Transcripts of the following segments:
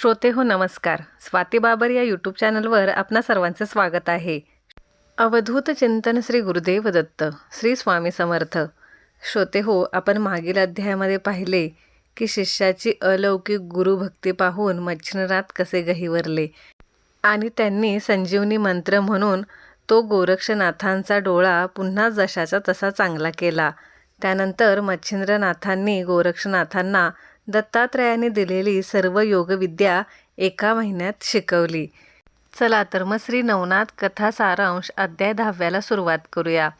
श्रोते हो नमस्कार. स्वाती बाबर या यूट्यूब चॅनलवर आपणा सर्वांचं स्वागत आहे. अवधूत चिंतन श्री गुरुदेव दत्त श्री स्वामी समर्थ. श्रोते हो आपण मागील अध्यायामध्ये पाहिले की शिष्याची अलौकिक गुरुभक्ती पाहून मच्छिंद्रनाथ कसे गहिवरले. आणि त्यांनी संजीवनी मंत्र म्हणून तो गोरक्षनाथांचा डोळा पुन्हा जशाचा तसा चांगला केला. त्यानंतर मच्छिंद्रनाथांनी गोरक्षनाथांना दत्तात्रयाने दिलेली सर्व योगविद्या एका महिन्यात शिकवली. चला तर मग श्री नवनाथ कथा सारांश अध्याय दहाव्याला सुरुवात करूया.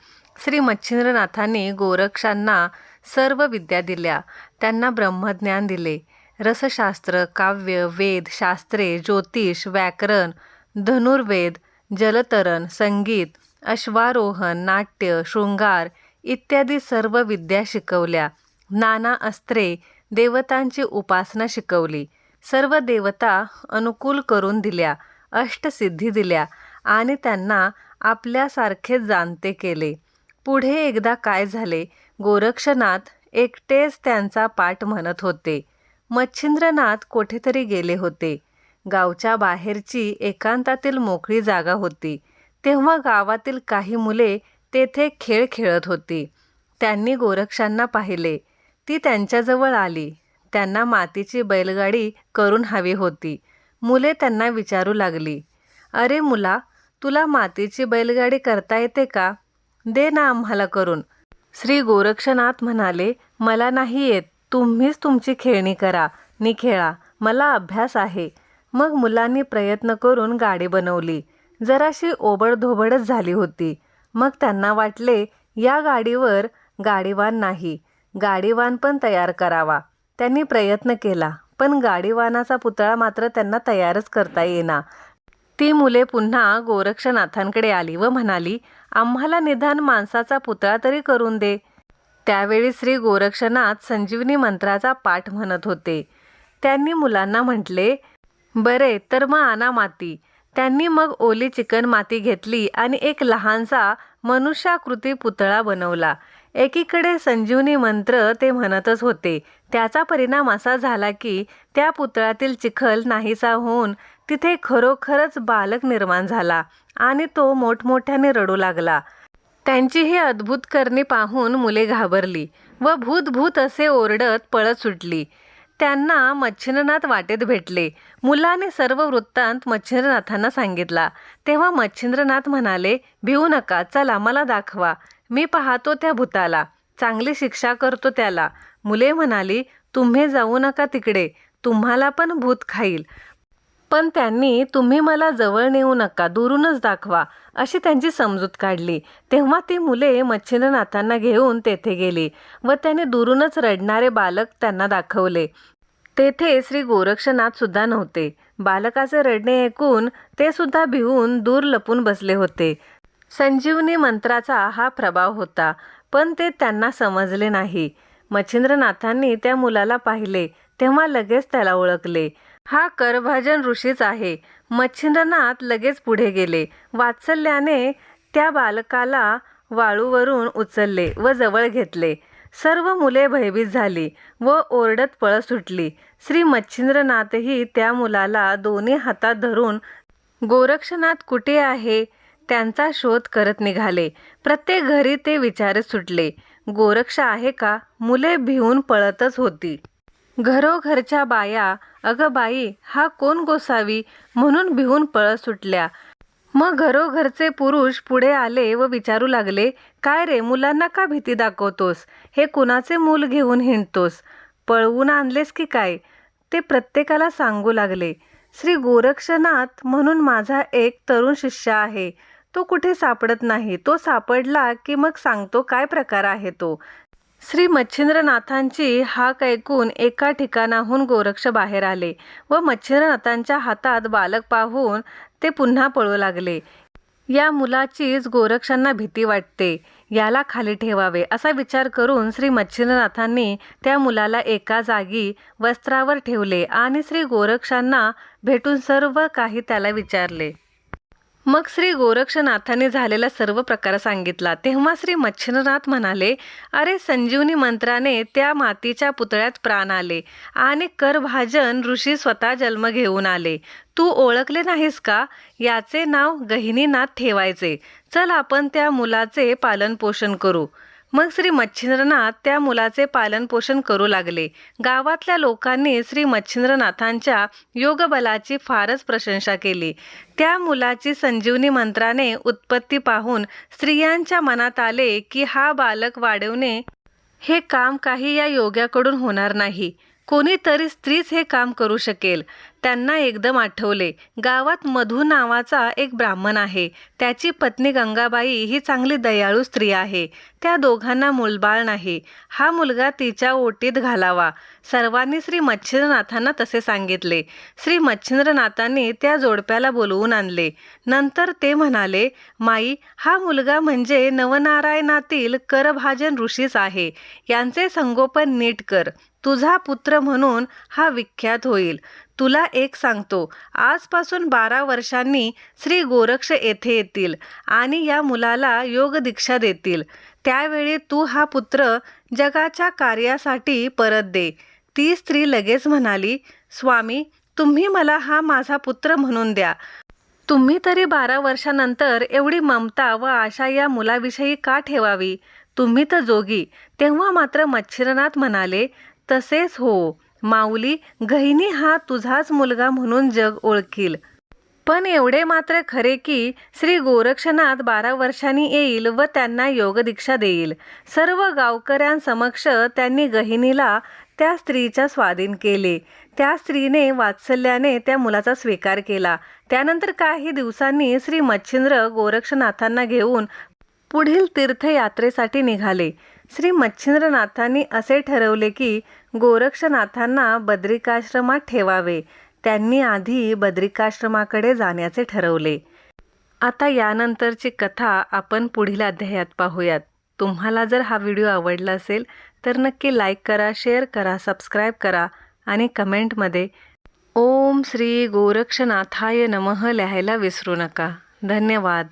श्री मच्छिंद्रनाथांनी गोरक्षांना सर्व विद्या दिल्या. त्यांना ब्रह्मज्ञान दिले. रसशास्त्र काव्य वेद शास्त्रे ज्योतिष व्याकरण धनुर्वेद जलतरण संगीत अश्वारोहण नाट्य शृंगार इत्यादी सर्व विद्या शिकवल्या. नाना अस्त्रे देवतांची उपासना शिकवली. सर्व देवता अनुकूल करून दिल्या अष्टसिद्धी दिल्या आणि त्यांना आपल्यासारखे जाणते केले. पुढे एकदा काय झाले? गोरक्षनाथ एकटेच त्यांचा पाठ म्हणत होते. मच्छिंद्रनाथ कोठेतरी गेले होते. गावच्या बाहेरची एकांतातील मोकळी जागा होती. तेव्हा गावातील काही मुले तेथे खेळ खेळत होती. त्यांनी गोरक्षांना पाहिले. ती त्यांच्याजवळ आली. त्यांना मातीची बैलगाडी करून हवी होती. मुले त्यांना विचारू लागली. अरे मुला तुला मातीची बैलगाडी करता येते का? दे ना आम्हाला करून. श्री गोरक्षनाथ म्हणाले मला नाही येत. तुम्हीच तुमची खेळणी करा. नि खेळा. मला अभ्यास आहे. मग मुलांनी प्रयत्न करून गाडी बनवली. जराशी ओबडधोबडच झाली होती. मग त्यांना वाटले या गाडीवर गाडीवान नाही. गाडीवान पण तयार करावा. त्यांनी प्रयत्न केला पण गाडीवानाचा पुतळा मात्र त्यांना तयारच करता येईना. ती मुले पुन्हा गोरक्षनाथांकडे आली व म्हणाली आम्हाला निदान माणसाचा पुतळा तरी करून दे. त्यावेळी श्री गोरक्षनाथ संजीवनी मंत्राचा पाठ म्हणत होते. त्यांनी मुलांना म्हटले बरे तर मग आना माती. त्यांनी मग ओली चिकन माती घेतली आणि एक लहानसा मनुष्याकृती पुतळा बनवला. एकीकडे संजीवनी मंत्र ते म्हणतच होते. त्याचा परिणाम असा झाला की त्या पुतळ्यातील चिखल नाहीसा होऊन तिथे खरोखरच बालक निर्माण झाला आणि तो मोठमोठ्याने रडू लागला. त्यांची ही अद्भुत करणी पाहून मुले घाबरली व भूतभूत असे ओरडत पळत सुटली. त्यांना मच्छिंद्रनाथ वाटेत भेटले. मुलाने सर्व वृत्तांत मच्छिंद्रनाथांना सांगितला. तेव्हा मच्छिंद्रनाथ म्हणाले भिवू नका चला मला दाखवा. मी पाहतो त्या भूताला. चांगली शिक्षा करतो त्याला. मुले म्हणाली तुम्ही जाऊ नका तिकडे. तुम्हाला पण भूत खाईल. पण त्यांनी तुम्ही मला जवळ नेऊ नका. दुरूनच दाखवा. अशी त्यांची समजूत काढली. तेव्हा ती मुले मच्छिंद्रनाथांना घेऊन तेथे गेली व त्याने दुरूनच रडणारे बालक त्यांना दाखवले. तेथे श्री गोरक्षनाथ सुद्धा नव्हते. बालकाचे रडणे ऐकून ते सुद्धा भिवून दूर लपून बसले होते. संजीवनी मंत्राचा हा प्रभाव होता पण ते त्यांना समजले नाही. मच्छिंद्रनाथांनी त्या मुलाला पाहिले तेव्हा लगेच त्याला ओळखले. हा करभाजन ऋषीच आहे. मच्छिंद्रनाथ लगेच पुढे गेले. वात्सल्याने त्या बालकाला वाळूवरून उचलले व जवळ घेतले. सर्व मुले भयभीत झाली व ओरडत पळत सुटली. श्री मच्छिंद्रनाथही त्या मुलाला दोन्ही हातात धरून गोरक्षनाथ कुठे आहे? त्यांचा शोध करत निघाले. प्रत्येक घरी ते विचारत सुटले गोरक्ष आहे का? मुले भिवून पळतच होती. घरोघरच्या बाया अगं बाई हा कोण गोसावी? म्हणून भिवून पळत सुटल्या. मग घरोघरचे पुरुष पुढे आले व विचारू लागले काय रे मुलांना का भीती दाखवतोस? हे कुणाचे मूल घेऊन हिंडतोस? पळवून आणलेस की काय? ते प्रत्येकाला सांगू लागले श्री गोरक्षनाथ म्हणून माझा एक तरुण शिष्य आहे. तो कुठे सापडत नाही. तो सापडला की मग सांगतो काय प्रकार आहे तो. श्री मच्छिंद्रनाथांची हाक ऐकून एका ठिकाणाहून गोरक्ष बाहेर आले व मच्छिंद्रनाथांच्या हातात बालक पाहून ते पुन्हा पळू लागले. या मुलाचीच गोरक्षांना भीती वाटते. याला खाली ठेवावे असा विचार करून श्री मच्छिंद्रनाथांनी त्या मुलाला एका जागी वस्त्रावर ठेवले आणि श्री गोरक्षांना भेटून सर्व काही त्याला विचारले. मग श्री गोरक्षनाथाने झालेला सर्व प्रकार सांगितला. तेव्हा श्री मच्छिंद्रनाथ म्हणाले अरे संजीवनी मंत्राने त्या मातीच्या पुतळ्यात प्राण आले आणि करभाजन ऋषी स्वतः जन्म घेऊन आले. तू ओळखले नाहीस का? याचे नाव गहिनीनाथ ठेवायचे. चल आपण त्या मुलाचे पालनपोषण करू. मग श्री मच्छिंद्रनाथ त्या मुलाचे पालनपोषण करू लागले. गावातल्या लोकांनी श्री मच्छिंद्रनाथांच्या योगबलाची फारच प्रशंसा केली. त्या मुलाची संजीवनी मंत्राने उत्पत्ती पाहून स्त्रियांच्या मनात आले की हा बालक वाढवणे हे काम काही या योग्याकडून होणार नाही. कोणीतरी स्त्रीच हे काम करू शकेल. त्यांना एकदम आठवले. गावात मधू नावाचा एक ब्राह्मण आहे. त्याची पत्नी गंगाबाई ही चांगली दयाळू स्त्री आहे. त्या दोघांना मुलबाळ नाही. हा मुलगा तिच्या ओटीत घालावा. सर्वांनी श्री मच्छिंद्रनाथांना तसे सांगितले. श्री मच्छिंद्रनाथांनी त्या जोडप्याला बोलवून आणले. नंतर ते म्हणाले माई हा मुलगा म्हणजे नवनारायणातील करभाजन ऋषीच आहे. यांचे संगोपन नीट कर. तुझा पुत्र म्हणून हा विख्यात होईल. तुला एक सांगतो. आजपासून बारा वर्षांनी श्री गोरक्ष येथे येतील आणि या मुलाला योग दीक्षा देतील. त्यावेळी तू हा पुत्र जगाच्या कार्यासाठी परत दे. ती स्त्री लगेच म्हणाली स्वामी तुम्ही मला हा माझा पुत्र म्हणून द्या. तुम्ही तरी बारा वर्षानंतर एवढी ममता व आशा या मुलाविषयी का ठेवावी? तुम्ही तर जोगी. तेव्हा मात्र मच्छिरनाथ म्हणाले तसेच हो. माऊली गहिनी हा तुझाच मुलगा म्हणून जग ओळखील. पण एवढे मात्र खरे की श्री गोरक्षनाथ बारा वर्षांनी येईल व त्यांना योगदीक्षा देईल. सर्व गावकऱ्यांसमक्ष त्यांनी गहिनीला त्या स्त्रीच्या स्वाधीन केले. त्या स्त्रीने वात्सल्याने त्या मुलाचा स्वीकार केला. त्यानंतर काही दिवसांनी श्री मच्छिंद्र गोरक्षनाथांना घेऊन पुढील तीर्थयात्रेसाठी निघाले. श्री मच्छिंद्रनाथांनी असे ठरवले की गोरक्षनाथांना बद्रिकाश्रमात ठेवावे. त्यांनी आधी बद्रिकाश्रमाकडे जाण्याचे ठरवले. आता यानंतरची कथा आपण पुढील अध्यायात पाहूयात. तुम्हाला जर हा व्हिडिओ आवडला असेल तर नक्की लाईक करा शेअर करा सबस्क्राईब करा आणि कमेंटमध्ये ओम श्री गोरक्षनाथाय नमः लिहायला विसरू नका. धन्यवाद.